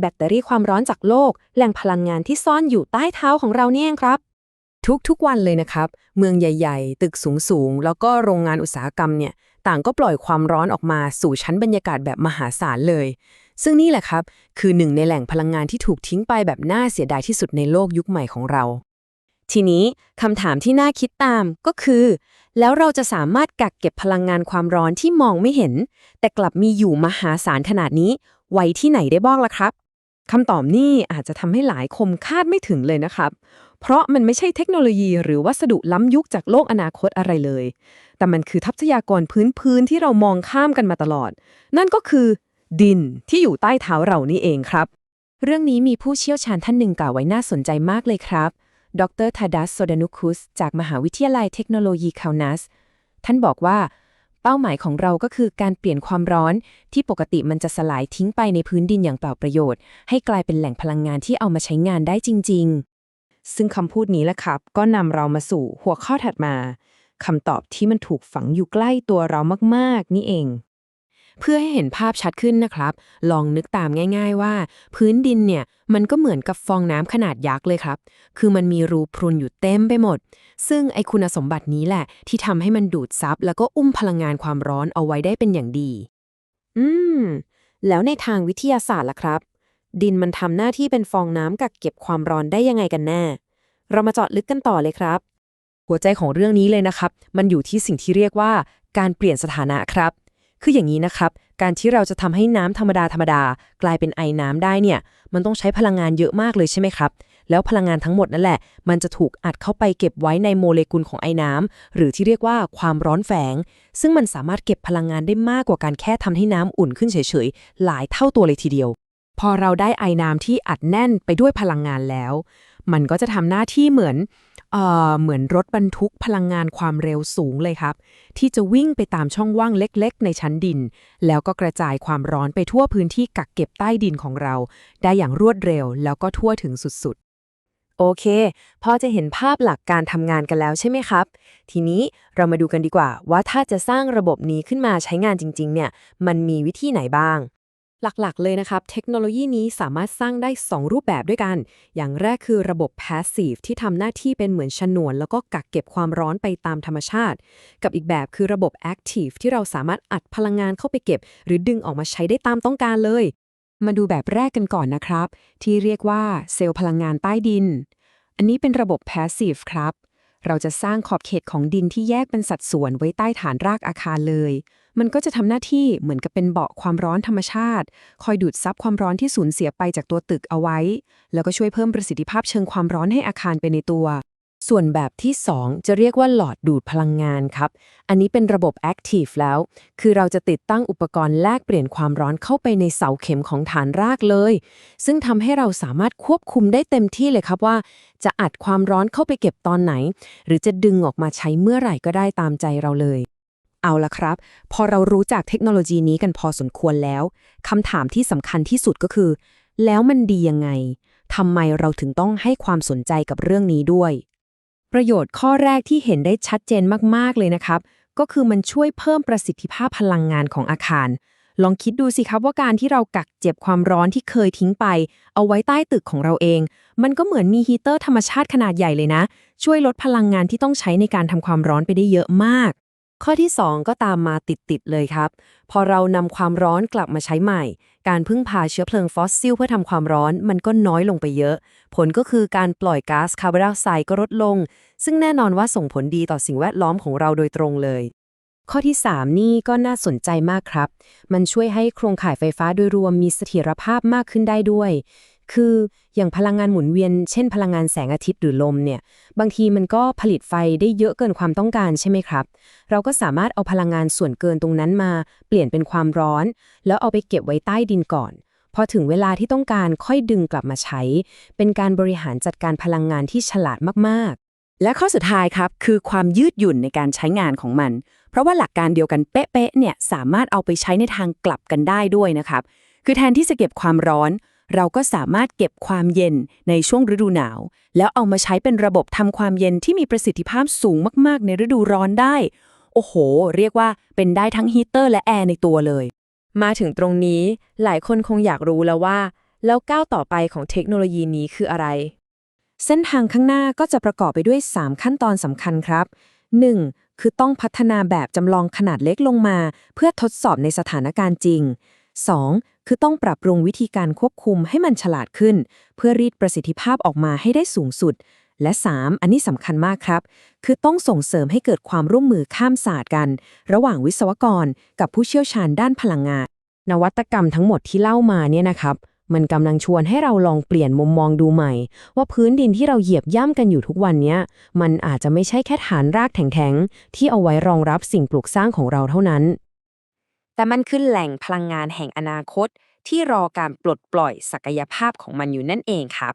แบตเตอรี่ความร้อนจากโลก แหล่งพลังงานที่ซ่อนอยู่ใต้เท้าของเราเนี่ยครับ ทุกๆวันเลยนะครับ เมืองใหญ่ ๆ ตึกสูงๆ แล้วก็โรงงานอุตสาหกรรมเนี่ย ต่างก็ปล่อยความร้อนออกมาสู่ชั้นบรรยากาศแบบมหาศาลเลย ซึ่งนี่แหละครับ คือหนึ่งในแหล่งพลังงานที่ถูกทิ้งไปแบบน่าเสียดายที่สุดในโลกยุคใหม่ของเรา ทีนี้คำถามที่น่าคิดตามก็คือ แล้วเราจะสามารถกักเก็บพลังงานความร้อนที่มองไม่เห็น แต่กลับมีอยู่มหาศาลขนาดนี้ไว้ที่ไหนได้บ้างล่ะครับ คำตอบนี่อาจจะทำให้หลายคมคาดไม่ถึงเลยนะครับ เพราะมันไม่ใช่เทคโนโลยีหรือวัสดุล้ำยุคจากโลกอนาคตอะไรเลย แต่มันคือทรัพยากรพื้นพื้นที่เรามองข้ามกันมาตลอด นั่นก็คือ ดินที่อยู่ใต้เท้าเรานี่เองครับ เรื่องนี้มีผู้เชี่ยวชาญท่านหนึ่งกล่าวไว้น่าสนใจมากเลยครับ ดรทาดัสโซดานุคุส จากมหาวิทยาลัยเทคโนโลยีคาวนัส ท่านบอกว่า เป้าหมายของเราก็คือการเปลี่ยนความร้อนที่ปกติมันจะสลายทิ้งไปในพื้นดินอย่างเปล่าประโยชน์ ให้กลายเป็นแหล่งพลังงานที่เอามาใช้งานได้จริง ๆ ซึ่งคำพูดนี้แหละครับ ก็นำเรามาสู่หัวข้อถัดมาคำตอบที่มันถูกฝังอยู่ใกล้ตัวเรามากๆ นี่เอง เพื่อให้เห็นภาพชัดขึ้นนะครับ ลองนึกตามง่าย ๆว่า พื้นดินเนี่ยมันก็เหมือนกับฟองน้ำขนาดยักษ์เลยครับ คือมันมีรูพรุนอยู่เต็มไปหมด ซึ่งไอคุณสมบัตินี้แหละ ที่ทำให้มันดูดซับแล้วก็อุ้มพลังงานความร้อนเอาไว้ได้เป็นอย่างดี อืม แล้วในทางวิทยาศาสตร์ล่ะครับ ดินมันทำหน้าที่เป็นฟองน้ำกักเก็บความร้อนได้ยังไงกันแน่ เรามาเจาะลึกกันต่อเลยครับ หัวใจของเรื่องนี้เลยนะครับ มันอยู่ที่สิ่งที่เรียกว่าการเปลี่ยนสถานะครับ คืออย่างนี้นะครับ การที่เราจะทำให้น้ำธรรมดาธรรมดากลายเป็นไอน้ำได้เนี่ย มันต้องใช้พลังงานเยอะมากเลยใช่ไหมครับ แล้วพลังงานทั้งหมดนั่นแหละ มันจะถูกอัดเข้าไปเก็บไว้ในโมเลกุลของไอน้ำหรือที่เรียกว่าความร้อนแฝง ซึ่งมันสามารถเก็บพลังงานได้มากกว่าการแค่ทำให้น้ำอุ่นขึ้นเฉยๆ หลายเท่าตัวเลยทีเดียว พอเราได้ไอน้ำที่อัดแน่นไปด้วยพลังงานแล้ว มันก็จะทำหน้าที่เหมือนเอ่อเหมือนรถบรรทุกพลังงานความเร็วสูงเลยครับ ที่จะวิ่งไปตามช่องว่างเล็กๆ ในชั้นดิน แล้วก็กระจายความร้อนไปทั่วพื้นที่กักเก็บใต้ดินของเรา ได้อย่างรวดเร็วแล้วก็ทั่วถึงสุดๆ โอเค พอจะเห็นภาพหลักการทำงานกันแล้วใช่ไหมครับ ทีนี้เรามาดูกันดีกว่าว่าถ้าจะสร้างระบบนี้ขึ้นมาใช้งานจริง ๆ เนี่ย มันมีวิธีไหนบ้าง หลักๆ เลยนะครับ เทคโนโลยีนี้สามารถสร้างได้ 2 รูปแบบด้วยกัน อย่างแรกคือระบบ passive ที่ทำหน้าที่เป็นเหมือนฉนวน แล้วก็กักเก็บความร้อนไปตามธรรมชาติ กับอีกแบบคือระบบ active ที่เราสามารถอัดพลังงานเข้าไปเก็บ หรือดึงออกมาใช้ได้ตามต้องการเลย มาดูแบบแรกกันก่อนนะครับ ที่เรียกว่าเซลล์พลังงานใต้ดิน อันนี้เป็นระบบ passive ครับ เราจะสร้างขอบเขตของดินที่แยกเป็นสัดส่วนไว้ใต้ฐานรากอาคารเลย มันก็จะทำหน้าที่เหมือนกับเป็นเบาะความร้อนธรรมชาติ คอยดูดซับความร้อนที่สูญเสียไปจากตัวตึกเอาไว้ แล้วก็ช่วยเพิ่มประสิทธิภาพเชิงความร้อนให้อาคารไปในตัว ส่วนแบบที่ 2 จะเรียกว่าหลอดดูดพลังงานครับ อันนี้เป็นระบบ Active แล้ว คือเราจะติดตั้งอุปกรณ์แลกเปลี่ยนความร้อนเข้าไปในเสาเข็มของฐานรากเลย ซึ่งทำให้เราสามารถควบคุมได้เต็มที่เลยครับว่า จะอัดความร้อนเข้าไปเก็บตอนไหน หรือจะดึงออกมาใช้เมื่อไหร่ก็ได้ตามใจเราเลย เอาละครับ พอเรารู้จักเทคโนโลยีนี้กันพอสมควรแล้วคำถามที่สำคัญที่สุดก็คือ แล้วมันดียังไงทำไมเราถึงต้องให้ความสนใจกับเรื่องนี้ด้วย ประโยชน์ข้อแรกที่เห็นได้ชัดเจนมาก ๆ เลยนะครับ ก็คือมันช่วยเพิ่มประสิทธิภาพพลังงานของอาคาร ลองคิดดูสิครับว่าการที่เรากักเจ็บความร้อนที่เคยทิ้งไป เอาไว้ใต้ตึกของเราเอง มันก็เหมือนมีฮีเตอร์ธรรมชาติขนาดใหญ่เลยนะ ช่วยลดพลังงานที่ต้องใช้ในการทำความร้อนไปได้เยอะมาก ข้อที่ 2 ก็ตามมาติดๆเลยครับ พอเรานำความร้อนกลับมาใช้ใหม่ การพึ่งพาเชื้อเพลิงฟอสซิลเพื่อทำความร้อนมันก็น้อยลงไปเยอะ ผลก็คือการปล่อยก๊าซคาร์บอนไดออกไซด์ก็ลดลง ซึ่งแน่นอนว่าส่งผลดีต่อสิ่งแวดล้อมของเราโดยตรงเลย ข้อที่ 3 นี่ก็น่าสนใจมากครับ มันช่วยให้โครงข่ายไฟฟ้าโดยรวมมีเสถียรภาพมากขึ้นได้ด้วย คืออย่างพลังงานหมุนเวียน เช่น พลังงานแสงอาทิตย์หรือลมเนี่ย บางทีมันก็ผลิตไฟได้เยอะเกินความต้องการใช่ไหมครับ เราก็สามารถเอาพลังงานส่วนเกินตรงนั้นมา เปลี่ยนเป็นความร้อน แล้วเอาไปเก็บไว้ใต้ดินก่อน พอถึงเวลาที่ต้องการค่อยดึงกลับมาใช้ เป็นการบริหารจัดการพลังงานที่ฉลาดมากๆ และข้อสุดท้ายครับคือความยืดหยุ่นในการใช้งานของมัน เพราะว่าหลักการเดียวกันเป๊ะๆเนี่ยสามารถเอาไปใช้ในทางกลับกันได้ด้วยนะครับ คือแทนที่จะเก็บความร้อน เราก็สามารถเก็บความเย็นในช่วงฤดูหนาว แล้วเอามาใช้เป็นระบบทำความเย็นที่มีประสิทธิภาพสูงมาก ๆ ในฤดูร้อนได้ โอ้โห เรียกว่าเป็นได้ทั้งฮีเตอร์และแอร์ในตัวเลย มาถึงตรงนี้หลายคนคงอยากรู้แล้วว่า แล้วก้าวต่อไปของเทคโนโลยีนี้คืออะไร เส้นทางข้างหน้าก็จะประกอบไปด้วย 3 ขั้นตอนสำคัญครับ 1. คือต้องพัฒนาแบบจำลองขนาดเล็กลงมา เพื่อทดสอบในสถานการณ์จริง 2. คือต้องปรับปรุงวิธีการควบคุมให้มันฉลาดขึ้น เพื่อรีดประสิทธิภาพออกมาให้ได้สูงสุด และ 3. อันนี้สำคัญมากครับ คือต้องส่งเสริมให้เกิดความร่วมมือข้ามศาสตร์กัน ระหว่างวิศวกร กับผู้เชี่ยวชาญด้านพลังงาน นวัตกรรมทั้งหมดที่เล่ามาเนี่ยนะครับมันกำลังชวนให้เราลองเปลี่ยนมุมมองดูใหม่ ว่าพื้นดินที่เราเหยียบย่ำกันอยู่ทุกวันนี้มันอาจจะไม่ใช่แค่ฐานรากแข็งๆที่เอาไว้รองรับสิ่งปลูกสร้างของเราเท่านั้น แต่มันคือแหล่งพลังงานแห่งอนาคตที่รอการปลดปล่อยศักยภาพของมันอยู่นั่นเองครับ